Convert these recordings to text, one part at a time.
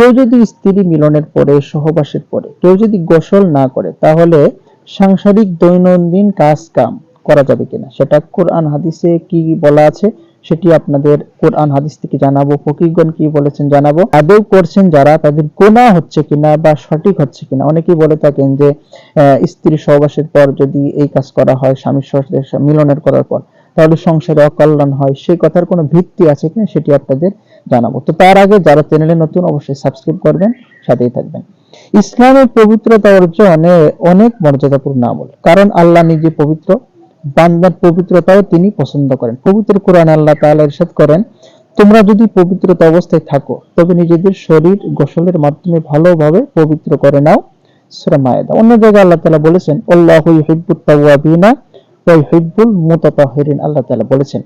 কেউ যদি স্ত্রী মিলনের পরে, সহবাসের পরে কেউ যদি গোসল না করে, তাহলে সাংসারিক দৈনন্দিন কাজ কাম করা যাবে কিনা? সেটা কোরআন হাদিসে কি বলা আছে? সেটি আপনাদের কোরআন হাদিস থেকে জানাব, ফকিরগণ কি বলেছেন জানাব। আদৌ করছেন যারা, তাদের গোনা হচ্ছে কিনা বা সঠিক হচ্ছে কিনা? অনেকেই বলে থাকেন যে স্ত্রী সহবাসের পর যদি এই কাজ করা হয়, স্বামীর মিলনের করার পর। তাহলে সংসারে অকল্যাণ হয়। সেই কথার কোনো ভিত্তি আছে কিনা সেটি আপনাদের জানাব। তো তার আগে যারা চ্যানেলে নতুন, অবশ্যই সাবস্ক্রাইব করবেন, সাথেই থাকবেন। ইসলামের পবিত্রতা অর্জনে অনেক মর্যাদাপূর্ণ আমল। কারণ আল্লাহ নিজে পবিত্র, বান্দার পবিত্রতাও তিনি পছন্দ করেন। পবিত্র কোরআন আল্লাহ তাআলা ইরশাদ করেন, তোমরা যদি পবিত্রতা অবস্থায় থাকো, তবে নিজেদের শরীর গোসলের মাধ্যমে ভালোভাবে পবিত্র করে নাও। সূরা মায়েদা। অন্য জায়গায় আল্লাহ তাআলা বলেছেন, আল্লাহু ইউহিব্বুত তাওয়াবিনা ওয়া ইউহিব্বুল আল্লাহ তাআলা বলেছেন,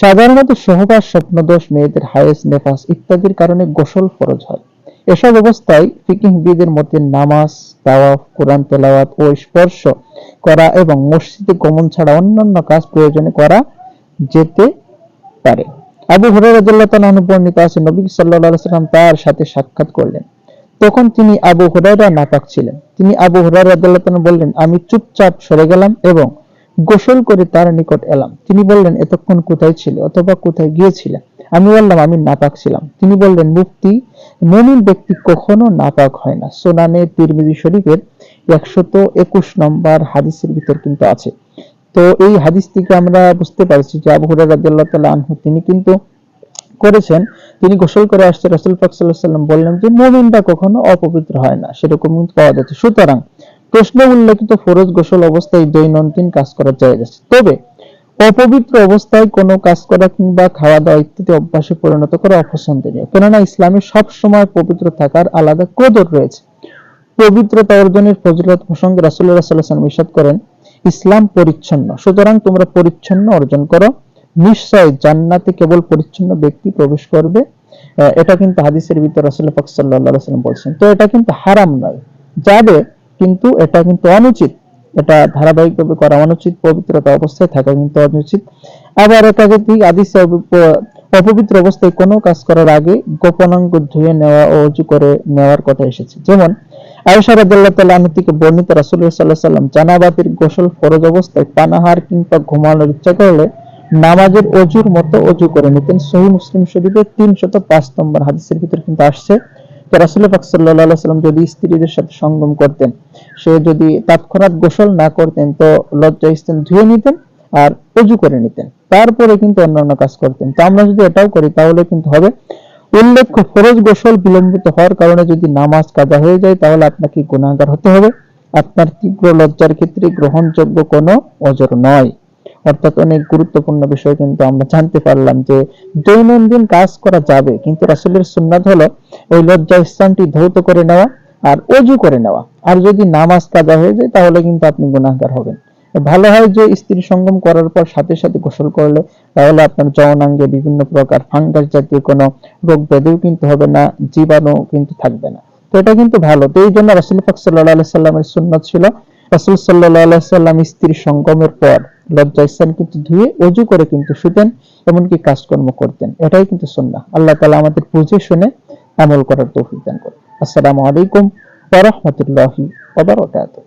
সাধারণত সহবাস, স্বপ্নদোষ, মেয়েদের হায়েস, নেফাস ইত্যাদির কারণে গোসল ফরজ হয়। এসব অবস্থায় ফিকিহবিদের মতে নামাজ, তাওয়াফ, কোরআন তেলাওয়াত ও স্পর্শ করা এবং মসজিদে গমন ছাড়া অন্যান্য কাজ প্রয়োজনে করা যেতে পারে। আবু আনহু বর্ণিত আছে, নবী আলাইহি সাল্লাম তার সাথে সাক্ষাৎ করলেন। তখন তিনি আবু হুরায়রা নাপাক ছিলেন। তিনি আবু তাআলা বললেন, আমি চুপচাপ সরে গেলাম এবং গোসল করে তার নিকট এলাম। তিনি বললেন, এতক্ষণ কোথায় ছিল? অথবা কোথায় গিয়েছিলে? আমি বললাম, আমি নাপাক ছিলাম। তিনি বললেন, মুফতি, মুমিন ব্যক্তি কখনো নাপাক হয় না। সোনানে তিরমিজি শরীফের একশত একুশ নম্বর হাদিসের ভিতর কিন্তু আছে। তো এই হাদিস থেকে আমরা বুঝতে পারছি যে আবু হুরায়রা রাদিয়াল্লাহু তাআলা আনহু, তিনি কিন্তু করেছেন, তিনি গোসল করে আসছে। রাসূল পাক আলাইহি সাল্লাম বললেন যে মুমিনটা কখনো অপবিত্র হয় না। সেরকম পাওয়া যাচ্ছে। সুতরাং প্রশ্ন উল্লেখিত ফরজ গোসল অবস্থায় দৈনন্দিন কাজ করা যায় আছে। তবে, অপবিত্র অবস্থায় কোনো কাজ করা কিংবা খাওয়া দাওয়া ইত্যাদি অভ্যাসে পরিণত করা অপছন্দনীয়। কেননা, ইসলামে সব সময় পবিত্র থাকার আলাদা কদর রয়েছে। পবিত্রতা অর্জনের ফজিলত প্রসঙ্গে আলাইহি ওয়াসাল্লাম ইরশাদ করেন, ইসলাম পরিচ্ছন্ন। সুতরাং তোমরা পরিচ্ছন্ন অর্জন করো। নিশ্চয় জান্নাতে কেবল পরিচ্ছন্ন ব্যক্তি প্রবেশ করবে। এটা কিন্তু হাদিসের ভিতর রাসূলুল্লাহ পাক সাল্লাল্লাহু আলাইহি ওয়াসাল্লাম বলছেন। তো এটা কিন্তু হারাম নয়। যাবে কিন্তু এটা কিন্তু অনুচিত। এটা ধারাবাহিকভাবে করা অনুচিত, পবিত্রতা অবস্থায় থাকা কিন্তু অনুচিত। আবার একাধিক অপ- অপবিত্র অবস্থায় কোনো কাজ করার আগে গোপনাঙ্গ ধুয়ে নেওয়া ও অজু করে নেওয়ার কথা এসেছে। যেমন আনহা থেকে বর্ণিত আলাইহি সাল্লাম জানাবাতের গোসল ফরজ অবস্থায় পানাহার কিংবা ঘুমানোর ইচ্ছা করলে নামাজের অজুর মতো অজু করে নিতেন। সহি মুসলিম শরীফের তিনশত পাঁচ নম্বর হাদিসের ভিতর কিন্তু আসছে রাসূল পাক আলাইহি সাল্লাম যদি স্ত্রীদের সাথে সঙ্গম করতেন, সে যদি তৎক্ষণাৎ গোসল না করতেন, তো লজ্জা স্থান ধুয়ে নিতেন আর অজু করে নিতেন। তারপরে কিন্তু অন্যান্য কাজ করতেন। তো আমরা যদি এটাও করি, তাহলে কিন্তু হবে। উল্লেখ্য, ফরজ গোসল বিলম্বিত হওয়ার কারণে যদি নামাজ কাজা হয়ে যায়, তাহলে আপনাকে গুণাগার হতে হবে। আপনার তীব্র লজ্জার ক্ষেত্রে গ্রহণযোগ্য কোনো অজর নয়। অর্থাৎ অনেক গুরুত্বপূর্ণ বিষয় কিন্তু আমরা জানতে পারলাম যে দৈনন্দিন কাজ করা যাবে, কিন্তু রাসূলের সুন্নাত হলো ওই লজ্জা স্থানটি ধৌত করে নেওয়া আর অজু করে নেওয়া। আর যদি নামাজ কাজা হয়ে যায়, তাহলে কিন্তু আপনি গুনাহগার হবেন। ভালো হয় যে স্ত্রী সঙ্গম করার পর সাথে সাথে গোসল করলে, তাহলে আপনার যৌনাঙ্গে বিভিন্ন প্রকার ফাঙ্গাস জাতীয় কোনো রোগ ব্যাধিও কিন্তু হবে না, জীবাণু কিন্তু থাকবে না। তো এটা কিন্তু ভালো। তো এই জন্য রাসূল পাক আলাইহি সাল্লামের সুন্নাত ছিল, রাসূল আলাইহি সাল্লাম স্ত্রী সঙ্গমের পর লজ্জা স্থান কিন্তু ধুয়ে অজু করে কিন্তু শুতেন, এমনকি কাজকর্ম করতেন। এটাই কিন্তু সুন্নাহ। আল্লাহ তালা আমাদের বুঝে শুনে আমল করার তৌফিক দান করুন। আসসালামু আলাইকুম ওয়া বারাকাতুহু।